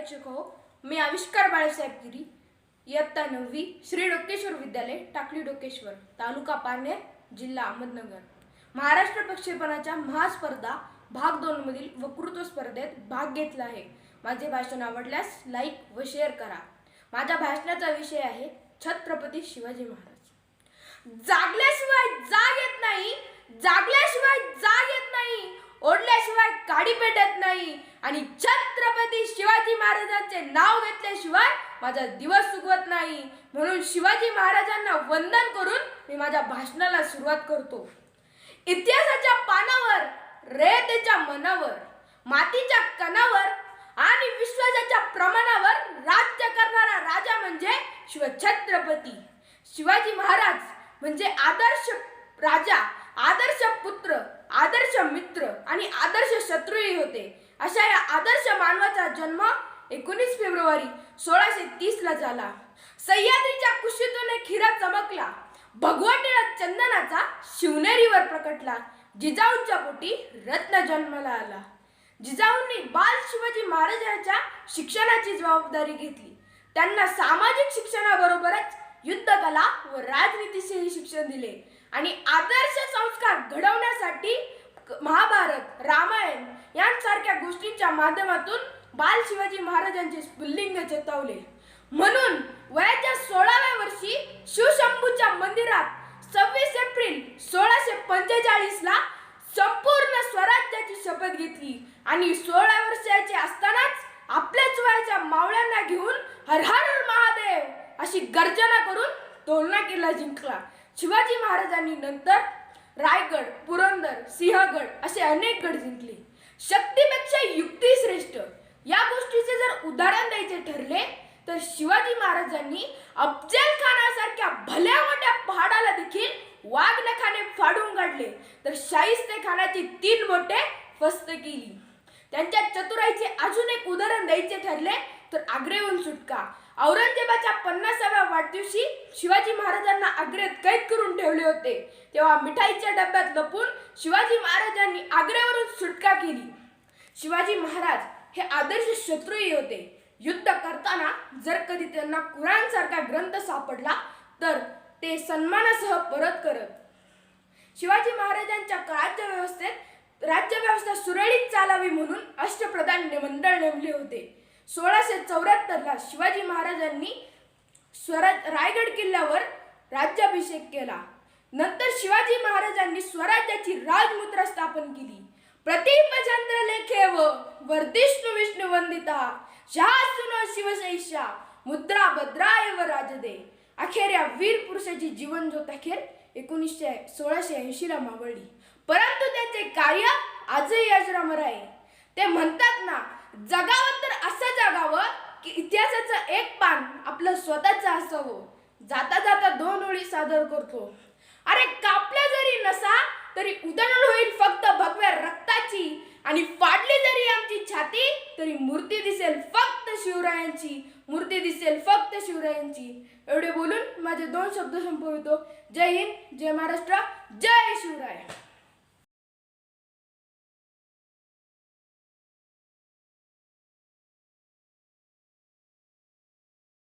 प्रेक्षक हो मी आविष्कार बाळासाहेब गिरी. इयत्ता नववी श्री डोकेश्वर विद्यालय टाकली डोकेश्वर तालुका पारनेर जिल्हा अहमदनगर. महाराष्ट्र प्रक्षेपणाच्या महास्पर्धा भाग दोनमधील वक्तृत्व स्पर्धेत भाग घेतला आहे. माझे भाषण आवडल्यास लाईक व शेअर करा. माझ्या भाषणाचा विषय आहे छत्रपती शिवाजी महाराज. जागल्याशिवाय जाग येत नाही जागल्याशिवाय जाग येत नाही. ओढल्याशिवाय काडी पेटत नाही. आणि छत्रपती शिवाजी महाराजांचे नाव घेतल्याशिवाय माझा दिवस सुगवत नाही. म्हणून शिवाजी महाराजांना वंदन करून मी माझ्या भाषणाला सुरुवात करतो. इतिहासाच्या पानावर रेतेच्या मनावर मातीच्या कणावर आणि विश्वासाच्या प्रमाणावर राज्य करणारा राजा म्हणजे शिवछत्रपती शिवाजी महाराज म्हणजे आदर्श राजा. मित्र आणि आदर्श शत्रूही होते. अशा या आदर्श मानवाचा जन्म एकोणीस फेब्रुवारी सोळाशे तीस ला झाला. सह्याद्रीच्या कुशीतून खिरा चमकला. भगवटीला चंदनाचा शिवनेरीवर प्रकटला. जिजाऊंच्या पोटी रत्न जन्माला आला. जिजाऊंनी बाल शिवाजी महाराजांच्या शिक्षणाची जबाबदारी घेतली. त्यांना सामाजिक शिक्षणाबरोबरच युद्धकला व राजनीतीचेही शिक्षण दिले. आणि आदर्श संस्कार घडवण्यासाठी महाभारत रामायण यांसारख्या गोष्टींच्या माध्यमातून बाल शिवाजी महाराजांचे स्फुल्लिंग चेतवले. म्हणून वयाच्या सोळाव्या वर्षी शिवशंभूच्या मंदिरात सव्वीस एप्रिल सोळाशे पंचेचाळीस ला संपूर्ण स्वराज्याची शपथ घेतली आणि सोळा वर्षाचे असतानाच आपल्याच वयाच्या मावळ्यांना घेऊन हर हर महादेव अशी गर्जना करून तोलना किल्ला जिंकला. शिवाजी महाराजांनी नंतर रायगड पुरंदर सिंहगड असे अनेक गड जिंकले. शक्तीपेक्षा युक्ती श्रेष्ठ. या गोष्टीचे जर उदाहरण द्यायचे ठरले तर शिवाजी महाराजांनी अफजल खानासारख्या भल्या मोठ्या पहाडाला देखील वाघ नखाने फाडून काढले. तर शाहिस्ते खानाची तीन बोटे फस्त केली. त्यांच्या चतुराईचे अजून एक उदाहरण द्यायचे ठरले तर आग्रेहून सुटका. औरंगजेबाच्या पन्नासाव्या वाढदिवशी शिवाजी महाराजांना आग्र्यात कैद करून ठेवले होते. तेव्हा मिठाईच्या डब्यात लपून शिवाजी महाराजांनी आग्र्यावरून सुटका केली. शिवाजी महाराज हे आदर्श शत्रूही होते. युद्ध करताना जर कधी त्यांना कुराणसारखा ग्रंथ सापडला तर ते सन्मानासह परत करत. शिवाजी महाराजांच्या काळाच्या व्यवस्थेत राज्यव्यवस्था सुरळीत चालावी म्हणून अष्टप्रधान मंडळ नेमले होते. सोळाशे चौऱ्याहत्तरला शिवाजी महाराजांनी स्वराज रायगड किल्ल्यावर राज्याभिषेक केला. नंतर शिवाजी महाराजांनी स्वराज्याची राजमुद्रा स्थापन केली. प्रतिपचंद्र लेखे व विष्णु विष्णू वंदिता शासुन शिवशैषा मुद्रा भद्राय व राजदे. अखेर या वीर पुरुषाची जीवन ज्योत अखेर एकोणीसशे सोळाशे ऐंशीला मावळली. परंतु त्याचे कार्य आजही अजरामर आहे. ते म्हणतात ना जगावं तर असं जगावं की इतिहासाचं एक पान आपलं स्वतःच असावं. जाता जाता दोन ओळी सादर करतो. अरे कापल्या जरी नसा तरी उदळण होईल फक्त भगव्या रक्ताची. आणि फाडली जरी आमची छाती तरी मूर्ती दिसेल फक्त शिवरायांची. मूर्ती दिसेल फक्त शिवरायांची. एवढे बोलून माझे दोन शब्द संपवितो. जय हिंद जय महाराष्ट्र जय शिवराय.